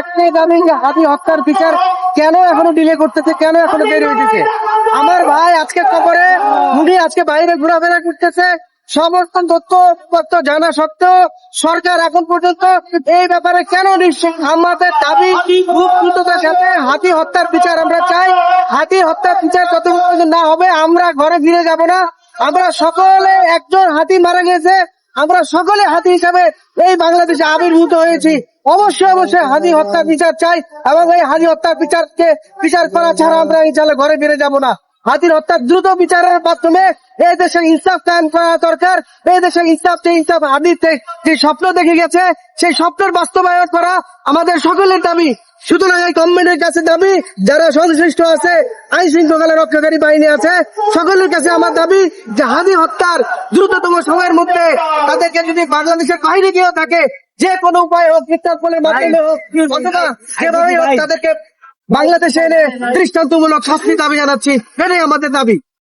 একটাই যে হাতি হত্যার বিচার কেন এখনও ডিলে করতেছে? কেন এখনও দেরি হইতেছে? আমার ভাই আজকে খবরে উনি আজকে বাইরে ঘোরাফেরা করতেছে। সমস্ত জানা সত্ত্বেও সরকার এখন পর্যন্ত এই ব্যাপারে কেন হাতি হত্যার বিচার না হবে আমরা ঘরে ফিরে যাব না। আমরা সকলে একজন হাতি মারা গেছে। আমরা সকলে হাতি হিসাবে এই বাংলাদেশে আবির্ভূত হয়েছি। অবশ্যই অবশ্যই হাতি হত্যার বিচার চাই এবং এই হাতি হত্যার বিচারকে বিচার করা ছাড়া আমরা ইনশাল্লাহ ঘরে ফিরে যাব না। হাতির হত্যার দ্রুত বিচারের মাধ্যমে এই দেশে ইনসাফ কায়েম করা দরকার। এই দেশে ইনসাফ ইনসাফ হাদিতে যে স্বপ্ন দেখে গেছে, সেই স্বপ্নের বাস্তবায়ন করা আমাদের সকলের দাবি। সুতরাং এই গভর্নমেন্টের কাছে দাবি, যারা সংশ্লিষ্ট আছে, আইন শৃঙ্খলা রক্ষাকারী বাহিনী আছে, সকলের কাছে আমার দাবি যে হাদি হত্যার দ্রুততম সময়ের মধ্যে তাদেরকে যদি বাংলাদেশের থাকে যে কোনো উপায় হোক কীটনাশকের মাধ্যমে হোক অথবা যেভাবেই হোক তাদেরকে বাংলাদেশে এনে দৃষ্টান্তমূলক শাস্তি দাবি জানাচ্ছি এটাই আমাদের দাবি।